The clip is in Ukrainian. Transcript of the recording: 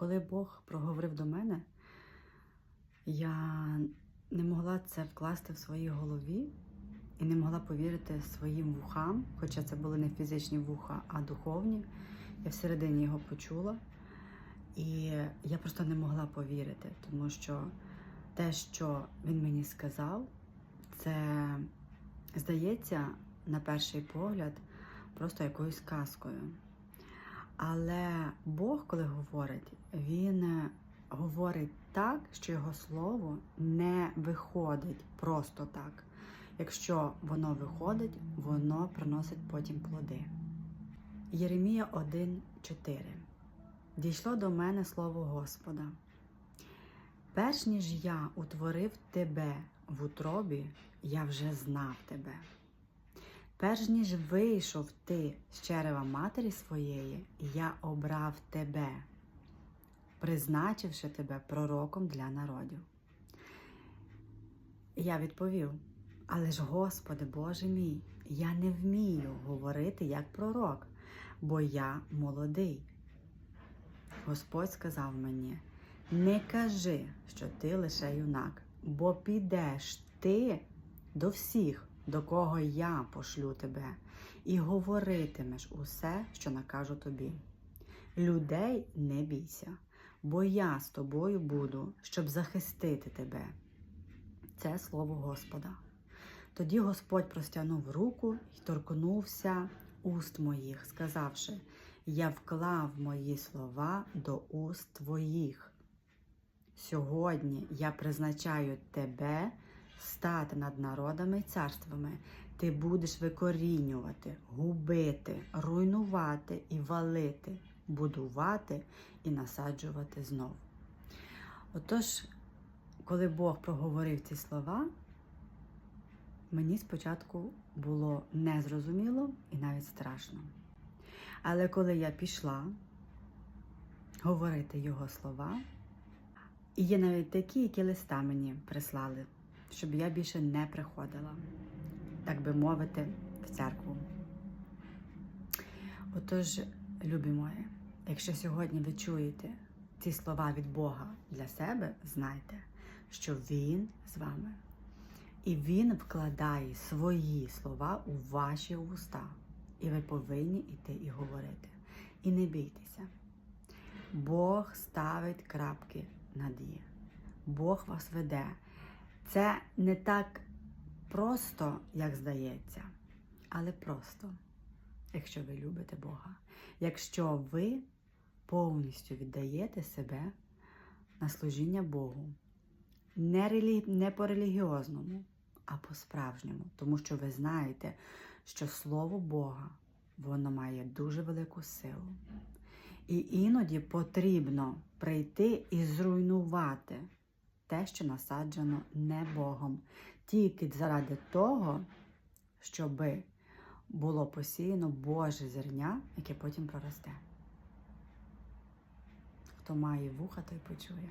Коли Бог проговорив до мене, я не могла це вкласти в своїй голові і не могла повірити своїм вухам, хоча це були не фізичні вуха, а духовні. Я всередині його почула. І я просто не могла повірити, тому що те, що він мені сказав, це здається, на перший погляд, просто якоюсь казкою. Але Бог, коли говорить, Він е, говорить так, що його слово не виходить просто так. Якщо воно виходить, воно приносить потім плоди. Єремія 1,4 Дійшло до мене слово Господа. Перш ніж я утворив тебе в утробі, я вже знав тебе. Перш ніж вийшов ти з черева матері своєї, я обрав тебе, призначивши тебе пророком для народів. Я відповів: Але ж, Господи, Боже мій, я не вмію говорити як пророк, бо я молодий. Господь сказав мені: не кажи, що ти лише юнак, бо підеш ти до всіх, до кого я пошлю тебе, і говоритимеш усе, що накажу тобі. Людей не бійся, бо я з тобою буду, щоб захистити тебе. Це слово Господа. Тоді Господь простягнув руку і торкнувся уст моїх, сказавши: Я вклав мої слова до уст твоїх. Сьогодні я призначаю тебе стати над народами і царствами. Ти будеш викорінювати, губити, руйнувати і валити, будувати і насаджувати знов. Отож, коли Бог проговорив ці слова, мені спочатку було незрозуміло і навіть страшно. Але коли я пішла говорити його слова, і є навіть такі, які листа мені прислали, щоб я більше не приходила, так би мовити, в церкву. Отож, любі мої, якщо сьогодні ви чуєте ці слова від Бога для себе, знайте, що Він з вами. І Він вкладає свої слова у ваші уста. І ви повинні йти і говорити. І не бійтеся. Бог ставить крапки над «і». Бог вас веде. Це не так просто, як здається, але просто, якщо ви любите Бога. Якщо ви повністю віддаєте себе на служіння Богу, не, релі... не по релігіозному, а по-справжньому. Тому що ви знаєте, що Слово Бога воно має дуже велику силу. І іноді потрібно прийти і зруйнувати те, що насаджено не Богом, тільки заради того, щоб було посіяно Боже зерня, яке потім проросте. Хто має вуха, той почує.